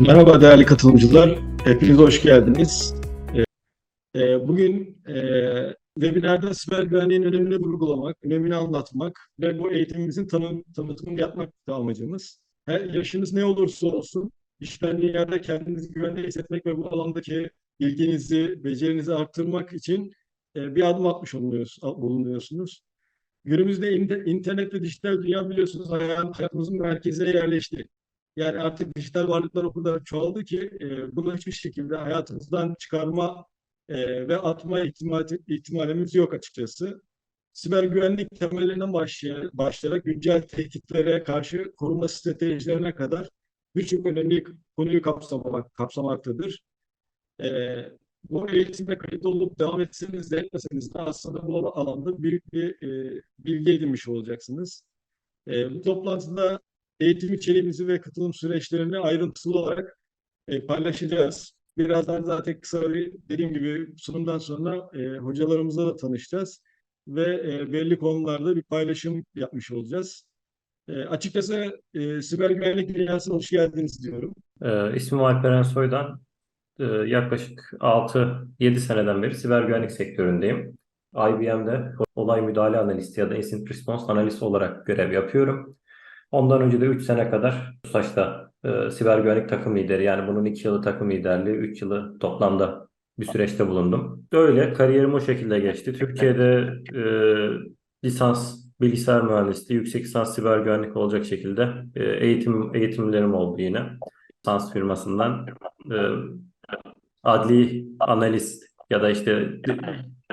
Merhaba değerli katılımcılar, hepiniz hoş geldiniz. Ee, e, Bugün e, webinarda siber güvenliğin önemini vurgulamak, önemini anlatmak ve bu eğitimimizin tanı, tanıtımını yapmak da amacımız. Her yaşınız ne olursa olsun, işten yerde kendinizi güvende hissetmek ve bu alandaki bilginizi, becerinizi arttırmak için e, bir adım atmış bulunuyorsunuz. Günümüzde inter- internet ve dijital dünya biliyorsunuz hayat- hayatımızın merkezine yerleşti. Yani artık dijital varlıklar o kadar çoğaldı ki e, bunu hiçbir şekilde hayatımızdan çıkarma e, ve atma ihtimali, ihtimalimiz yok açıkçası. Siber güvenlik temellerinden başlayarak, başlayarak güncel tehditlere karşı koruma stratejilerine kadar birçok önemli konuyu kapsamak, kapsamaktadır. E, bu eğitimde kayıt olup devam etseniz de etmeseniz de aslında bu alanda büyük bir e, bilgi edinmiş olacaksınız. E, bu toplantıda eğitim içeriğimizi ve katılım süreçlerini ayrıntılı olarak e, paylaşacağız. Birazdan zaten kısa bir dediğim gibi sunumdan sonra e, hocalarımızla da tanışacağız ve e, belli konularda bir paylaşım yapmış olacağız. E, açıkçası e, siber güvenlik dünyasına hoş geldiniz diyorum. Ee, ismim Alperen Soydan. Ee, yaklaşık 6-7 seneden beri siber güvenlik sektöründeyim. IBM'de olay müdahale analisti ya da incident response analisti olarak görev yapıyorum. Ondan önce de 3 sene kadar TUSAŞ'ta e, siber güvenlik takım lideri yani bunun 2 yılı takım liderliği, 3 yılı toplamda bir süreçte bulundum. Öyle kariyerim o şekilde geçti. Türkiye'de e, lisans bilgisayar mühendisliği, yüksek lisans siber güvenlik olacak şekilde e, eğitim eğitimlerim oldu yine. Lisans firmasından e, adli analist ya da işte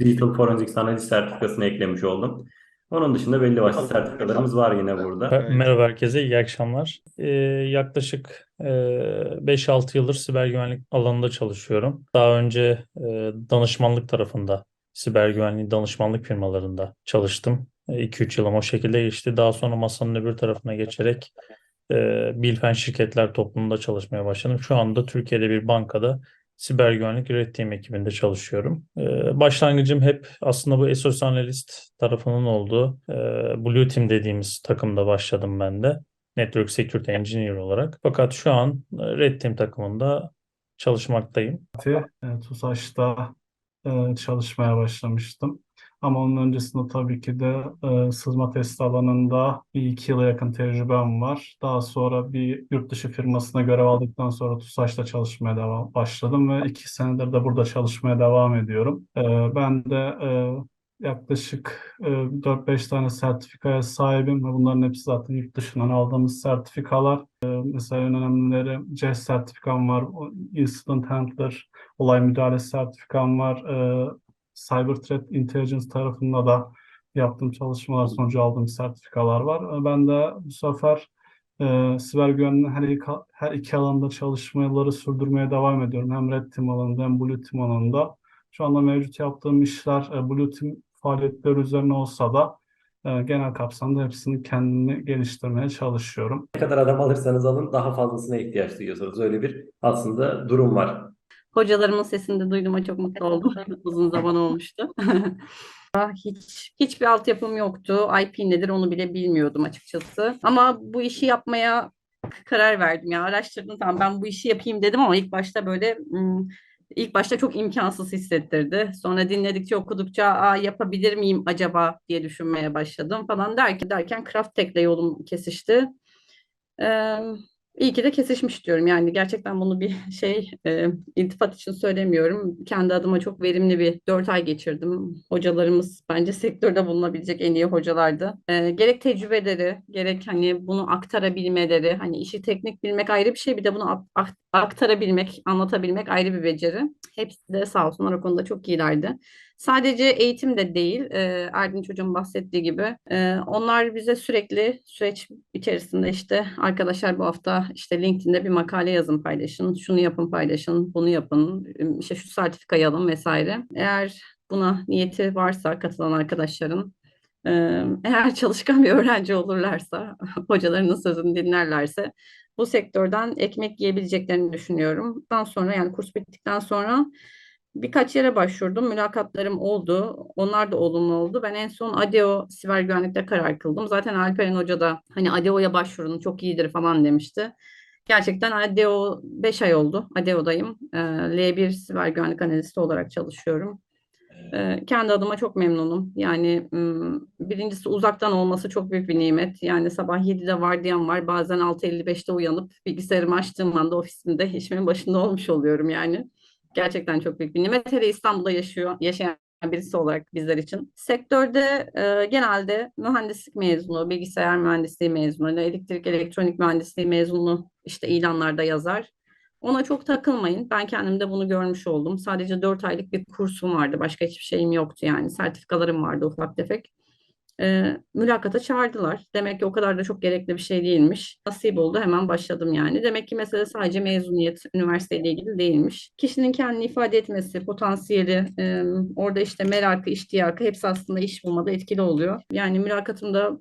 Digital Forensics Analyst sertifikasını eklemiş oldum. Onun dışında belli başlı sertifikalarımız var yine burada. Evet. Merhaba herkese, iyi akşamlar. Ee, yaklaşık e, 5-6 yıldır siber güvenlik alanında çalışıyorum. Daha önce e, danışmanlık tarafında, siber güvenliği danışmanlık firmalarında çalıştım. 2-3 yılım o şekilde geçti. Daha sonra masanın öbür tarafına geçerek e, bilfen şirketler toplumunda çalışmaya başladım. Şu anda Türkiye'de bir bankada siber güvenlik team ekibinde çalışıyorum. Ee, başlangıcım hep aslında bu SOS analist tarafının olduğu e, Blue Team dediğimiz takımda başladım ben de. Network Security Engineer olarak. Fakat şu an e, Red Team takımında çalışmaktayım. e, TUSAŞ'ta çalışmaya başlamıştım. Ama onun öncesinde tabii ki de e, sızma testi alanında bir iki yıla yakın tecrübem var. Daha sonra bir yurt dışı firmasına görev aldıktan sonra TUSAŞ'ta çalışmaya devam başladım ve iki senedir de burada çalışmaya devam ediyorum. E, ben de e, yaklaşık e, 4-5 tane sertifikaya sahibim ve bunların hepsi zaten yurt dışından aldığımız sertifikalar. E, mesela en önemlileri CES sertifikam var, Incident Handler, olay müdahale sertifikam var. E, Cyber Threat Intelligence tarafında da yaptığım çalışmalar sonucu aldığım sertifikalar var. E, Ben de bu sefer e, siber güvenliğin her iki, her iki alanda çalışmaları sürdürmeye devam ediyorum. Hem Red Team alanında hem Blue Team alanında. Şu anda mevcut yaptığım işler e, Blue Team faaliyetleri üzerine olsa da e, genel kapsamda hepsini kendimi geliştirmeye çalışıyorum. Ne kadar adam alırsanız alın daha fazlasına ihtiyaç duyuyorsunuz. Öyle bir aslında durum var. Hocalarımın sesini de duyduğuma çok mutlu oldum. Uzun zaman olmuştu. Hiç hiçbir altyapım yoktu. IP nedir onu bile bilmiyordum açıkçası. Ama bu işi yapmaya karar verdim ya. Araştırdım tamam ben bu işi yapayım dedim ama ilk başta böyle hmm, ilk başta çok imkansız hissettirdi. Sonra dinledikçe okudukça Aa, yapabilir miyim acaba diye düşünmeye başladım falan derken derken Craft Tech'le yolum kesişti. Ee, İyi ki de kesişmiş diyorum. Yani gerçekten bunu bir şey e, iltifat için söylemiyorum. Kendi adıma çok verimli bir dört ay geçirdim. Hocalarımız bence sektörde bulunabilecek en iyi hocalardı. E, gerek tecrübeleri, gerek hani bunu aktarabilmeleri, hani işi teknik bilmek ayrı bir şey, bir de bunu aktarabilmek, anlatabilmek ayrı bir beceri. Hepsi de sağ olsunlar o konuda çok iyilerdi. Sadece eğitim de değil, e, Erdinç Hocam bahsettiği gibi. E, onlar bize sürekli süreç içerisinde işte arkadaşlar bu hafta işte LinkedIn'de bir makale yazın paylaşın, şunu yapın paylaşın, bunu yapın, işte şu sertifikayı alın vesaire. Eğer buna niyeti varsa katılan arkadaşların, e, eğer çalışkan bir öğrenci olurlarsa, hocalarının sözünü dinlerlerse bu sektörden ekmek yiyebileceklerini düşünüyorum. Daha sonra yani kurs bittikten sonra Birkaç yere başvurdum. Mülakatlarım oldu. Onlar da olumlu oldu. Ben en son ADEO siber güvenlikte karar kıldım. Zaten Alperen Hoca da hani ADEO'ya başvurun çok iyidir falan demişti. Gerçekten ADEO 5 ay oldu. ADEO'dayım. Ee, L1 siber güvenlik analisti olarak çalışıyorum. Kendi adıma çok memnunum. Yani birincisi uzaktan olması çok büyük bir nimet. Yani sabah 7'de vardiyam var. Bazen 6.55'te uyanıp bilgisayarımı açtığım anda ofisimde işimin başında olmuş oluyorum yani. Gerçekten çok büyük bir nimet. Hele İstanbul'da yaşıyor, yaşayan birisi olarak bizler için. Sektörde e, genelde mühendislik mezunu, bilgisayar mühendisliği mezunu, elektrik elektronik mühendisliği mezunu işte ilanlarda yazar. Ona çok takılmayın. Ben kendim de bunu görmüş oldum. Sadece 4 aylık bir kursum vardı. Başka hiçbir şeyim yoktu yani. Sertifikalarım vardı ufak tefek. Ee, mülakata çağırdılar. Demek ki o kadar da çok gerekli bir şey değilmiş. Nasip oldu hemen başladım yani. Demek ki mesele sadece mezuniyet, üniversiteyle ilgili değilmiş. Kişinin kendini ifade etmesi, potansiyeli, e, orada işte merakı, iştiyakı hepsi aslında iş bulmada etkili oluyor. Yani mülakatımda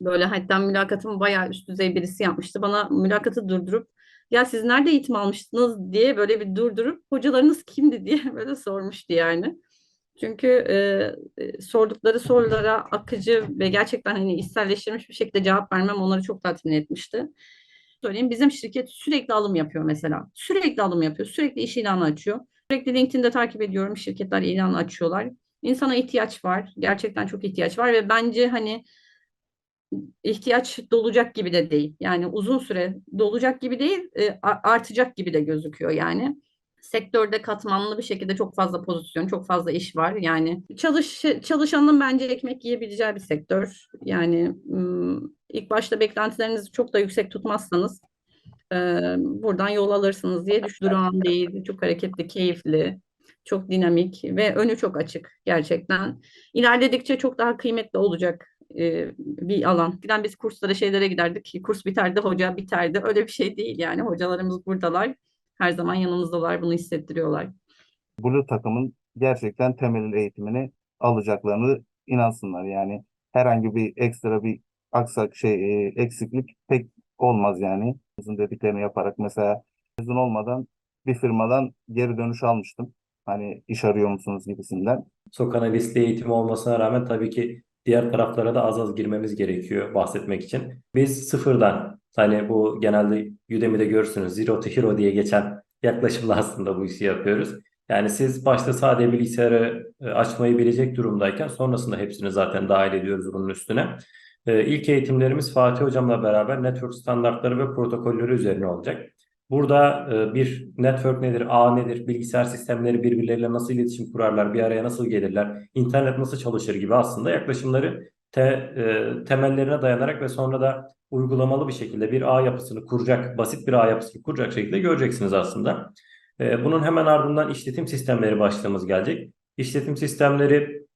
böyle hatta mülakatımı bayağı üst düzey birisi yapmıştı. Bana mülakatı durdurup ya siz nerede eğitim almıştınız diye böyle bir durdurup hocalarınız kimdi diye böyle sormuştu yani. Çünkü e, e, sordukları sorulara akıcı ve gerçekten hani içselleştirilmiş bir şekilde cevap vermem onları çok tatmin etmişti. Söyleyeyim bizim şirket sürekli alım yapıyor mesela. Sürekli alım yapıyor. Sürekli iş ilanı açıyor. Sürekli LinkedIn'de takip ediyorum. Şirketler ilan açıyorlar. İnsana ihtiyaç var. Gerçekten çok ihtiyaç var ve bence hani ihtiyaç dolacak gibi de değil. Yani uzun süre dolacak gibi değil, e, artacak gibi de gözüküyor yani. Sektörde katmanlı bir şekilde çok fazla pozisyon, çok fazla iş var. Yani çalış çalışanın bence ekmek yiyebileceği bir sektör. Yani ilk başta beklentilerinizi çok da yüksek tutmazsanız e, buradan yol alırsınız diye düş durağan değil, çok hareketli, keyifli, çok dinamik ve önü çok açık gerçekten. İlerledikçe çok daha kıymetli olacak e, bir alan. Giden biz kurslara şeylere giderdik. Kurs biterdi, hoca biterdi. Öyle bir şey değil yani. Hocalarımız buradalar. Her zaman yanımızdalar. Bunu hissettiriyorlar. Blue takımın gerçekten temel eğitimini alacaklarını inansınlar. Yani herhangi bir ekstra bir aksak şey e, eksiklik pek olmaz yani. Bizim dediklerini yaparak mesela mezun olmadan bir firmadan geri dönüş almıştım. Hani iş arıyor musunuz gibisinden. SOC analistliği eğitimi olmasına rağmen tabii ki diğer taraflara da az az girmemiz gerekiyor bahsetmek için. Biz sıfırdan hani bu genelde Udemy'de görürsünüz Zero to Hero diye geçen yaklaşımla aslında bu işi yapıyoruz. Yani siz başta sadece bilgisayarı e, açmayı bilecek durumdayken sonrasında hepsini zaten dahil ediyoruz bunun üstüne. E, İlk eğitimlerimiz Fatih Hocam'la beraber network standartları ve protokolleri üzerine olacak. Burada e, bir network nedir, ağ nedir, bilgisayar sistemleri birbirleriyle nasıl iletişim kurarlar, bir araya nasıl gelirler, internet nasıl çalışır gibi aslında yaklaşımları te, e, temellerine dayanarak ve sonra da uygulamalı bir şekilde bir ağ yapısını kuracak, basit bir ağ yapısını kuracak şekilde göreceksiniz aslında. E, bunun hemen ardından işletim sistemleri başlığımız gelecek. İşletim sistemleri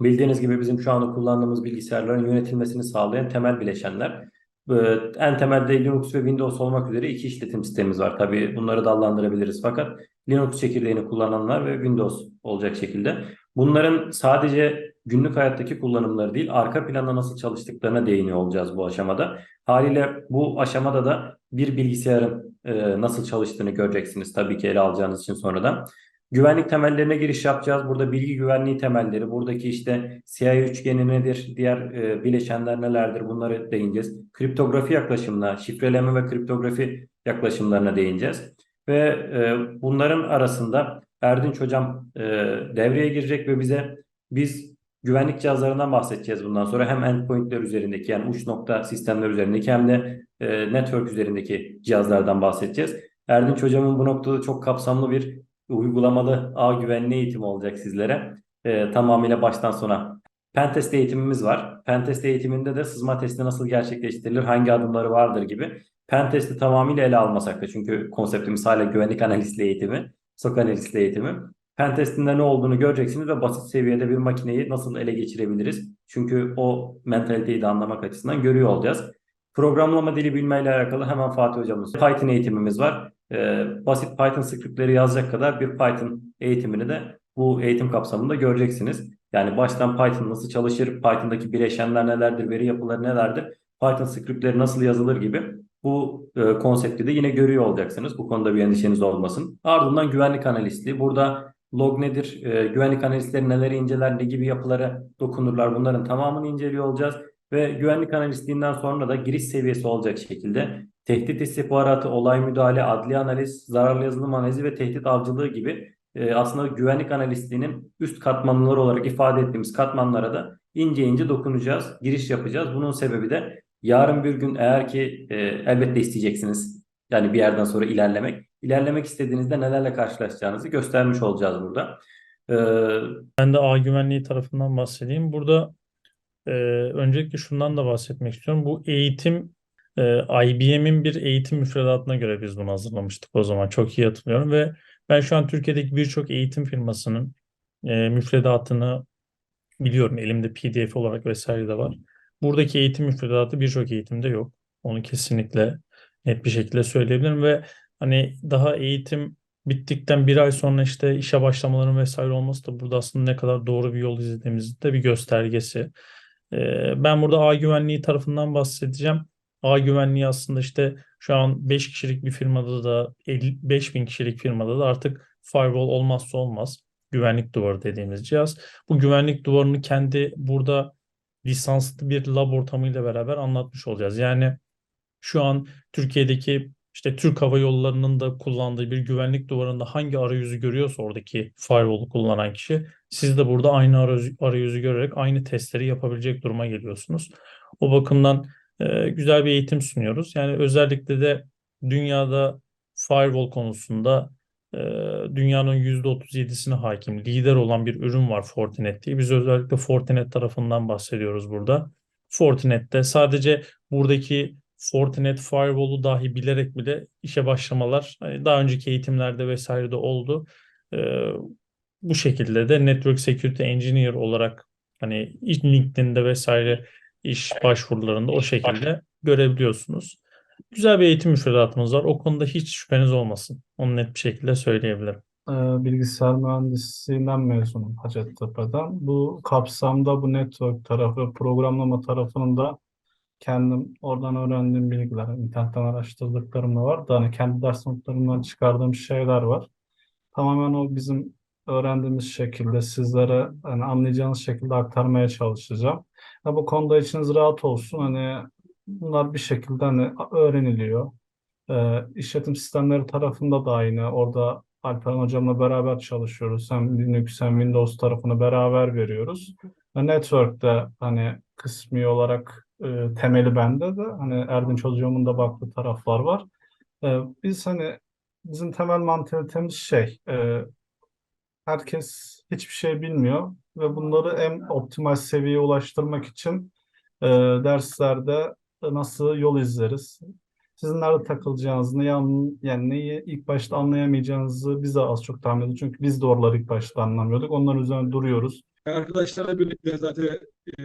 bildiğiniz gibi bizim şu anda kullandığımız bilgisayarların yönetilmesini sağlayan temel bileşenler. Ee, En temelde Linux ve Windows olmak üzere iki işletim sistemimiz var. Tabii bunları dallandırabiliriz fakat Linux çekirdeğini kullananlar ve Windows olacak şekilde. Bunların sadece günlük hayattaki kullanımları değil, arka planda nasıl çalıştıklarına değiniyor olacağız bu aşamada. Haliyle bu aşamada da bir bilgisayarın e, nasıl çalıştığını göreceksiniz tabii ki ele alacağınız için sonradan. Güvenlik temellerine giriş yapacağız. Burada bilgi güvenliği temelleri, buradaki işte CIA üçgeni nedir, diğer e, bileşenler nelerdir bunları değineceğiz. Kriptografi yaklaşımına, şifreleme ve kriptografi yaklaşımlarına değineceğiz. Ve e, bunların arasında Erdinç Hocam e, devreye girecek ve bize biz güvenlik cihazlarından bahsedeceğiz bundan sonra. Hem endpointler üzerindeki yani uç nokta sistemler üzerindeki hem de e, network üzerindeki cihazlardan bahsedeceğiz. Erdinç Hocam'ın bu noktada çok kapsamlı bir uygulamalı ağ güvenliği eğitimi olacak sizlere. Ee, tamamıyla baştan sona. Pentest eğitimimiz var. Pentest eğitiminde de sızma testi nasıl gerçekleştirilir, hangi adımları vardır gibi. Pentest'i tamamıyla ele almasak da çünkü konseptimiz hala güvenlik analistliği eğitimi, SOC analistliği eğitimi. Pentest'inde ne olduğunu göreceksiniz ve basit seviyede bir makineyi nasıl ele geçirebiliriz. Çünkü o mentaliteyi de anlamak açısından görüyor olacağız. Programlama dili bilmeyle alakalı hemen Fatih hocamız. Python eğitimimiz var. Ee, basit Python scriptleri yazacak kadar bir Python eğitimini de bu eğitim kapsamında göreceksiniz. Yani baştan Python nasıl çalışır, Python'daki bileşenler nelerdir, veri yapıları nelerdir, Python scriptleri nasıl yazılır gibi bu e, konsepti de yine görüyor olacaksınız. Bu konuda bir endişeniz olmasın. Ardından güvenlik analistliği. Burada log nedir, e, güvenlik analistleri neleri inceler, ne gibi yapılara dokunurlar bunların tamamını inceliyor olacağız. Ve güvenlik analistliğinden sonra da giriş seviyesi olacak şekilde tehdit istihbaratı, olay müdahale, adli analiz, zararlı yazılım analizi ve tehdit avcılığı gibi e, aslında güvenlik analistliğinin üst katmanları olarak ifade ettiğimiz katmanlara da ince ince dokunacağız, giriş yapacağız. Bunun sebebi de yarın bir gün eğer ki e, elbette isteyeceksiniz yani bir yerden sonra ilerlemek. İlerlemek istediğinizde nelerle karşılaşacağınızı göstermiş olacağız burada. E, Ben de ağ güvenliği tarafından bahsedeyim. Burada e, öncelikle şundan da bahsetmek istiyorum. Bu eğitim e, IBM'in bir eğitim müfredatına göre biz bunu hazırlamıştık o zaman. Çok iyi hatırlıyorum ve ben şu an Türkiye'deki birçok eğitim firmasının e, müfredatını biliyorum. Elimde PDF olarak vesaire de var. Buradaki eğitim müfredatı birçok eğitimde yok. Onu kesinlikle net bir şekilde söyleyebilirim ve hani daha eğitim bittikten bir ay sonra işte işe başlamaların vesaire olması da burada aslında ne kadar doğru bir yol izlediğimizin de bir göstergesi. Ee, ben burada ağ güvenliği tarafından bahsedeceğim. Ağ güvenliği aslında işte şu an 5 kişilik bir firmada da 55 bin kişilik firmada da artık firewall olmazsa olmaz. Güvenlik duvarı dediğimiz cihaz. Bu güvenlik duvarını kendi burada lisanslı bir lab ortamıyla beraber anlatmış olacağız. Yani şu an Türkiye'deki işte Türk Hava Yolları'nın da kullandığı bir güvenlik duvarında hangi arayüzü görüyorsa oradaki firewall'u kullanan kişi siz de burada aynı arayüzü, arayüzü görerek aynı testleri yapabilecek duruma geliyorsunuz. O bakımdan e, güzel bir eğitim sunuyoruz. Yani özellikle de dünyada firewall konusunda e, dünyanın %37'sine hakim, lider olan bir ürün var Fortinet diye. Biz özellikle Fortinet tarafından bahsediyoruz burada. Fortinet'te sadece buradaki Fortinet firewall'u dahi bilerek bile işe başlamalar hani daha önceki eğitimlerde vesaire de oldu. Bu şekilde de Network Security Engineer olarak hani LinkedIn'de vesaire iş başvurularında o şekilde görebiliyorsunuz. Güzel bir eğitim müfredatımız var. O konuda hiç şüpheniz olmasın. Onu net bir şekilde söyleyebilirim. Ee, bilgisayar mühendisliğinden mezunum Hacettepe'den. Bu kapsamda bu network tarafı, programlama tarafının da kendim oradan öğrendiğim bilgiler, internetten araştırdıklarım da var da hani kendi ders notlarımdan çıkardığım şeyler var. Tamamen o bizim öğrendiğimiz şekilde sizlere hani anlayacağınız şekilde aktarmaya çalışacağım. Ya bu konuda içiniz rahat olsun. Hani bunlar bir şekilde hani öğreniliyor. Ee, işletim sistemleri tarafında da aynı. Orada Alperen hocamla beraber çalışıyoruz. Hem Linux hem Windows tarafını beraber veriyoruz. Ve Network'te hani kısmi olarak e, temeli bende de hani Erdinç hocamın da baktığı taraflar var. E, biz hani bizim temel mantalitemiz şey e, herkes hiçbir şey bilmiyor ve bunları en optimal seviyeye ulaştırmak için e, derslerde nasıl yol izleriz? Sizin nerede takılacağınızı, yani neyi ilk başta anlayamayacağınızı biz de az çok tahmin ediyoruz. Çünkü biz de oraları ilk başta anlamıyorduk. Onların üzerine duruyoruz. Arkadaşlarla birlikte zaten e,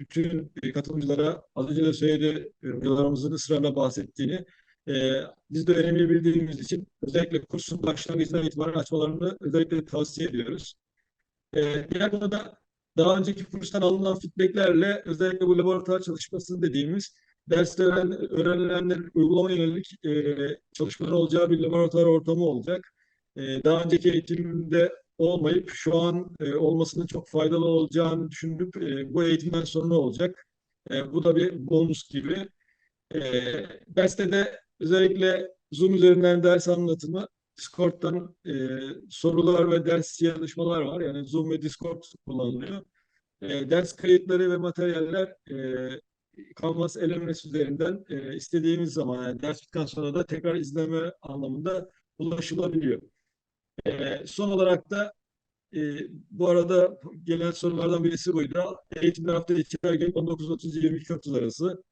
bütün e, katılımcılara az önce de söyledi e, hocalarımızın ısrarla bahsettiğini e, biz de önemli bildiğimiz için özellikle kursun başlangıcından itibaren açmalarını özellikle tavsiye ediyoruz. E, diğer konuda daha önceki kurstan alınan feedbacklerle özellikle bu laboratuvar çalışması dediğimiz derste öğren, öğrenilenler uygulama yönelik e, çalışmalar olacağı bir laboratuvar ortamı olacak. E, daha önceki eğitimde olmayıp şu an e, olmasının çok faydalı olacağını düşünüp e, bu eğitimden sonra olacak. E, bu da bir bonus gibi. E, derste de özellikle Zoom üzerinden ders anlatımı, Discord'dan e, sorular ve ders yazışmalar var. Yani Zoom ve Discord kullanılıyor. E, ders kayıtları ve materyaller e, Canvas LMS üzerinden e, istediğimiz zaman yani ders bittikten sonra da tekrar izleme anlamında ulaşılabiliyor. E, son olarak da e, bu arada gelen sorulardan birisi buydu. Eğitimler hafta içi her gün 19.30-22.30 arası.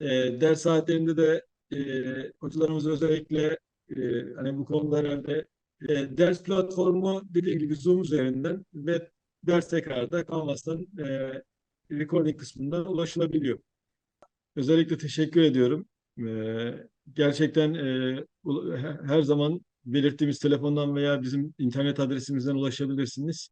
E, ders saatlerinde de e, hocalarımız özellikle e, hani bu konuda herhalde e, ders platformu dediğim gibi Zoom üzerinden ve ders tekrarda Canvas'tan e, recording kısmından ulaşılabiliyor. Özellikle teşekkür ediyorum. Ee, gerçekten e, her zaman belirttiğimiz telefondan veya bizim internet adresimizden ulaşabilirsiniz.